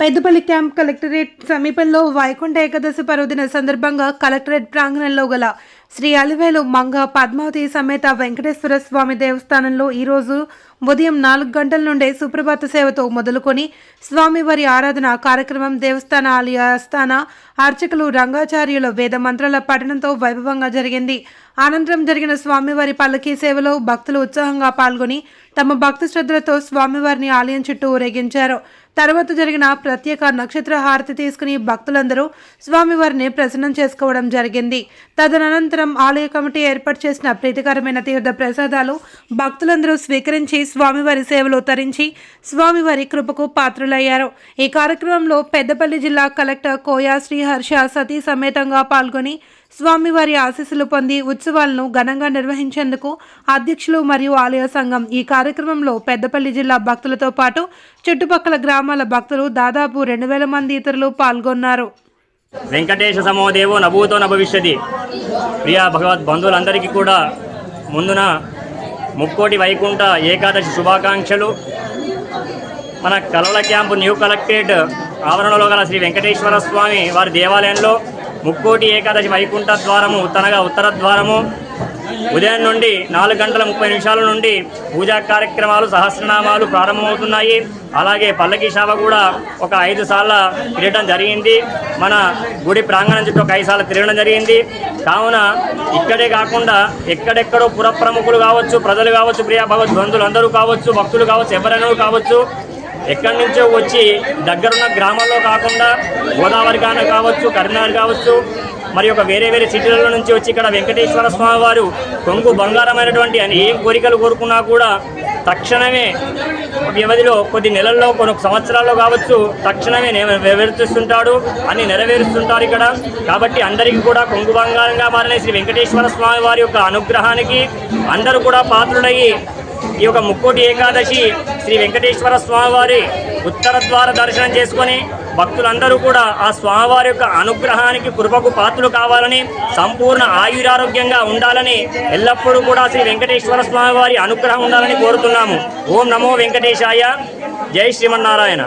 Peddapalli camp collectorate సమీపంలో వైకుంఠ ఏకాదశి పర్వదిన సందర్భంగా collectorate ప్రాంగణంలో గల శ్రీ అలివేలు మంగ పద్మావతి సమేత వెంకటేశ్వర స్వామి దేవస్థానంలో ఈరోజు ఉదయం నాలుగు గంటల నుండే సుప్రభాత సేవతో మొదలుకొని స్వామివారి ఆరాధన కార్యక్రమం దేవస్థాన ఆలయ ఆస్థాన అర్చకులు రంగాచార్యుల వేద మంత్రాల పఠనంతో వైభవంగా జరిగింది. అనంతరం జరిగిన స్వామివారి పల్లకీ సేవలో భక్తులు ఉత్సాహంగా పాల్గొని తమ భక్తి శ్రద్ధలతో స్వామివారిని ఆలయం చుట్టూ ఊరేగించారు. తర్వాత జరిగిన ప్రత్యేక నక్షత్ర హారతి తీసుకుని భక్తులందరూ స్వామివారిని ప్రసన్నం చేసుకోవడం జరిగింది. తదనంతరం ఆలయ కమిటీ ఏర్పాటు చేసిన ప్రీతికరమైన తీర్థ ప్రసాదాలు భక్తులందరూ స్వీకరించి స్వామివారి సేవలు తరించి స్వామివారి కృపకు పాత్రులయ్యారు. ఈ కార్యక్రమంలో పెద్దపల్లి జిల్లా కలెక్టర్ కోయా శ్రీహర్ష సతీ సమేతంగా పాల్గొని స్వామివారి ఆశీస్సులు పొంది ఉత్సవాలను ఘనంగా నిర్వహించేందుకు అధ్యక్షులు మరియు ఆలయ సంఘం ఈ కార్యక్రమంలో పెద్దపల్లి జిల్లా భక్తులతో పాటు చుట్టుపక్కల గ్రామాల భక్తులు దాదాపు రెండు వేల మంది ఇతరులు పాల్గొన్నారు. వెంకటేశ సమోదేవో నభూతో నభవిష్యతి. ప్రియా భగవద్ బంధువులందరికీ కూడా ముందున ముక్కోటి వైకుంఠ ఏకాదశి శుభాకాంక్షలు. మన కలవల క్యాంపు న్యూ కలెక్టరేట్ ఆవరణలో గల శ్రీ వెంకటేశ్వర స్వామి వారి దేవాలయంలో ముక్కోటి ఏకాదశి వైకుంఠ ద్వారము ఉత్తనగా ఉత్తర ద్వారము ఉదయం నుండి నాలుగు గంటల ముప్పై నిమిషాల నుండి పూజా కార్యక్రమాలు సహస్రనామాలు ప్రారంభమవుతున్నాయి. అలాగే పల్లకి సేవ కూడా ఒక ఐదు సార్ల తిరగడం జరిగింది. మన గుడి ప్రాంగణం చుట్టూ ఒక ఐదు సార్లు తిరగడం జరిగింది. కావున ఇక్కడే కాకుండా ఎక్కడెక్కడో పుర ప్రముఖులు కావచ్చు ప్రజలు కావచ్చు ప్రియ భగవద్ బంధువులు అందరూ కావచ్చు భక్తులు కావచ్చు ఎవరైనా కావచ్చు ఎక్కడి నుంచో వచ్చి దగ్గరున్న గ్రామాల్లో కాకుండా గోదావరి కాన కావచ్చు కరీంనగర్ కావచ్చు మరి ఒక వేరే వేరే సిటీలలో నుంచి వచ్చి ఇక్కడ వెంకటేశ్వర స్వామి వారు కొంగు బంగారమైనటువంటి అని ఏం కోరికలు కోరుకున్నా కూడా తక్షణమే వ్యవధిలో కొద్ది నెలల్లో కొన్ని సంవత్సరాల్లో కావచ్చు తక్షణమే నె- నెరవేరుస్తుంటాడు నెరవేరుస్తుంటారు ఇక్కడ. కాబట్టి అందరికీ కూడా కొంగు బంగారంగా మారిన శ్రీ వెంకటేశ్వర స్వామి వారి యొక్క అనుగ్రహానికి అందరూ కూడా పాత్రుడయ్యి ఈ యొక్క ముక్కోటి ఏకాదశి శ్రీ వెంకటేశ్వర స్వామివారి ఉత్తర ద్వార దర్శనం చేసుకొని భక్తులందరూ కూడా ఆ స్వామివారి యొక్క అనుగ్రహానికి కృపకు పాత్రలు కావాలని సంపూర్ణ ఆయురారోగ్యంగా ఉండాలని ఎల్లప్పుడూ కూడా శ్రీ వెంకటేశ్వర స్వామివారి అనుగ్రహం ఉండాలని కోరుతున్నాము. ఓం నమో వెంకటేశాయ. జై శ్రీమన్నారాయణ.